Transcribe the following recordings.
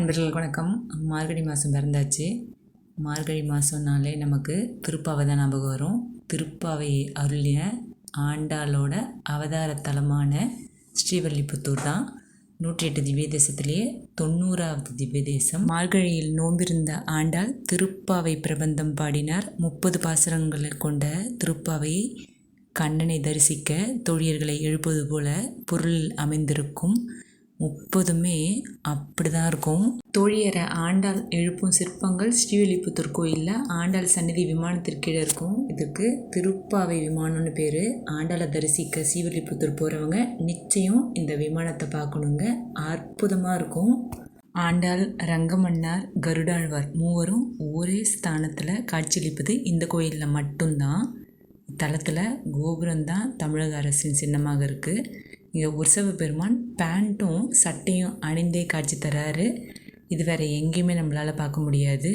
அன்பர்களுக்கு வணக்கம். மார்கழி மாதம் பிறந்தாச்சு. மார்கழி மாதம்னாலே நமக்கு திருப்பாவை தான் ஞாபகம் வரும். திருப்பாவை அருளிய ஆண்டாளோட அவதார தலமான ஸ்ரீவல்லிபுத்தூர் தான். நூற்றி எட்டு திவ்ய தேசத்திலேயே தொண்ணூறாவது திவ்ய தேசம். மார்கழியில் நோம்பிருந்த ஆண்டாள் திருப்பாவை பிரபந்தம் பாடினார். முப்பது பாசுரங்களை கொண்ட திருப்பாவை கண்ணனை தரிசிக்க தோழியர்களை எழுப்பது போல பொருள் அமைந்திருக்கும் முப்பதுமே அப்படி தான் இருக்கும். தோழியரை ஆண்டாள் எழுப்பும் சிற்பங்கள் ஸ்ரீவில்லிபுத்தூர் கோயிலில் ஆண்டாள் சந்நிதி விமானத்திற்கீழே இருக்கும். இதுக்கு திருப்பாவை விமானம்னு பேர். ஆண்டாளை தரிசிக்க ஸ்ரீவில்லிபுத்தூர் போகிறவங்க நிச்சயம் இந்த விமானத்தை பார்க்கணுங்க. அற்புதமாக இருக்கும். ஆண்டாள் ரங்கமன்னார் கருடாழ்வார் மூவரும் ஒரே ஸ்தானத்தில் காட்சியளிப்பது இந்த கோயிலில் மட்டும்தான். தளத்தில் கோபுரம் தான் தமிழக அரசின் சின்னமாக இருக்குது இங்கே உற்சவ பெருமான் பேண்ட்டும் சட்டையும் அணிந்தே காட்சி தராரு. இது வேறு எங்கேயுமே நம்மளால் பார்க்க முடியாது.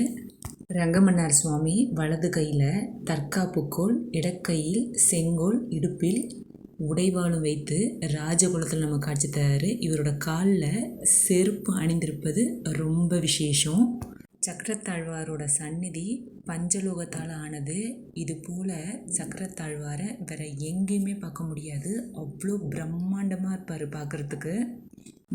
ரங்கமன்னார் சுவாமி வலது கையில் தற்காப்புக்கோள் இடக்கையில் செங்கோல் இடுப்பில் உடைவாளும் வைத்து ராஜகுலத்தில் நம்ம காட்சி தராரு. இவரோட காலில் செருப்பு அணிந்திருப்பது ரொம்ப விசேஷம். சக்கரத்தாழ்வாரோட சந்நிதி பஞ்சலோகத்தால் ஆனது. இது போல் சக்கரத்தாழ்வாரை வேற எங்கேயுமே பார்க்க முடியாது. அவ்வளோ பிரம்மாண்டமாக இருப்பார் பார்க்குறதுக்கு.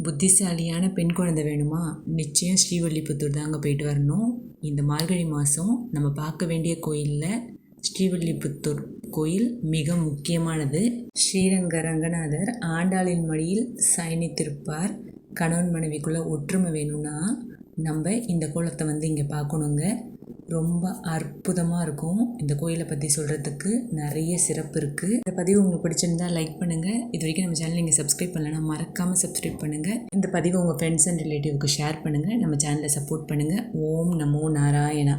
புத்திசாலியான பெண் குழந்தை வேணுமா? நிச்சயம் ஸ்ரீவல்லிபுத்தூர் தாங்க போயிட்டு வரணும். இந்த மார்கழி மாதம் நம்ம பார்க்க வேண்டிய கோயிலில் ஸ்ரீவல்லிபுத்தூர் கோயில் மிக முக்கியமானது. ஸ்ரீரங்க ரங்கநாதர் ஆண்டாளின் மடியில் சயனித்திருப்பார். கணவன் மனைவிக்குள்ளே ஒற்றுமை வேணும்னா நம்ம இந்த கோலத்தை வந்து இங்கே பார்க்கணுங்க. ரொம்ப அற்புதமாக இருக்கும். இந்த கோயிலை பற்றி சொல்கிறதுக்கு நிறைய சிறப்பு இருக்குது இந்த பதிவு உங்களுக்கு பிடிச்சிருந்தா லைக் பண்ணுங்கள் இது வரைக்கும் நம்ம சேனல் நீங்கள் சப்ஸ்கிரைப் பண்ணலைன்னா மறக்காமல் சப்ஸ்கிரைப் பண்ணுங்கள் இந்த பதிவை உங்கள் ஃப்ரெண்ட்ஸ் அண்ட் ரிலேட்டிவ்க்கு ஷேர் பண்ணுங்கள் நம்ம சேனலை சப்போர்ட் பண்ணுங்கள் ஓம் நமோ நாராயணா.